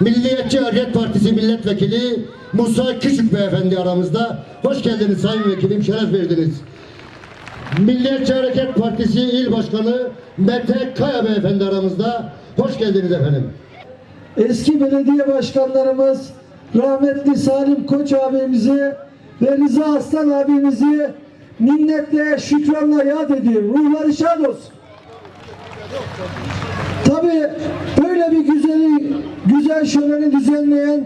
Milliyetçi Hareket Partisi Milletvekili Musa Küçük Beyefendi aramızda. Hoş geldiniz Sayın Vekilim, şeref verdiniz. Milliyetçi Hareket Partisi İl Başkanı Mete Kaya Beyefendi aramızda. Hoş geldiniz efendim. eski belediye başkanlarımız rahmetli Salim Koç abimizi ve Rıza Aslan abimizi minnetle şükranla yad ediyorum. Ruhları şad olsun. Tabii bir güzeli, güzel şöleni düzenleyen,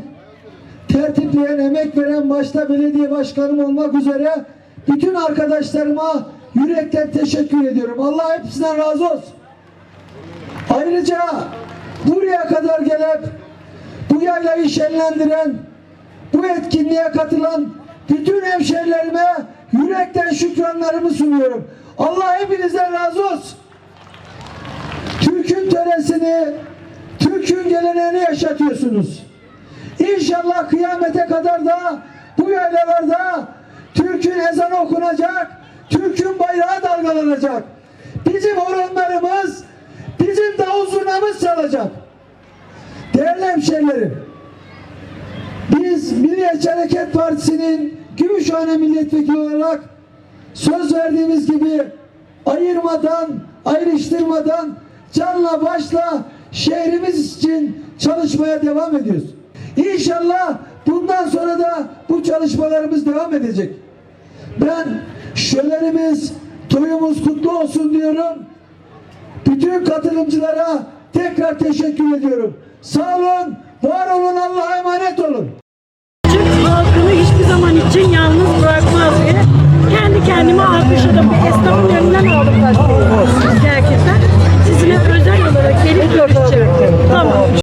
tertipleyen, emek veren başta belediye başkanım olmak üzere bütün arkadaşlarıma yürekten teşekkür ediyorum. Allah hepsinden razı olsun. Ayrıca buraya kadar gelip bu yaylayı şenlendiren, bu etkinliğe katılan bütün hemşehrilerime yürekten şükranlarımı sunuyorum. Allah hepinizden razı olsun. Türk'ün töresini, geleneğini yaşatıyorsunuz. İnşallah kıyamete kadar da bu yaylalarda Türk'ün ezanı okunacak, Türk'ün bayrağı dalgalanacak. Bizim horonlarımız, bizim davul zurnamız çalacak. Değerli hemşehrilerim, biz Milliyetçi Hareket Partisi'nin Gümüşhane Milletvekili olarak söz verdiğimiz gibi ayırmadan, ayrıştırmadan canla başla şehrimiz için çalışmaya devam ediyoruz. İnşallah bundan sonra da bu çalışmalarımız devam edecek. Ben şölenimiz, toyumuz kutlu olsun diyorum. Bütün katılımcılara tekrar teşekkür ediyorum. Sağ olun, var olun, Allah'a emanet olun. Türk halkını hiçbir zaman için yalnız bırakmaz diye kendi kendime alkışladım.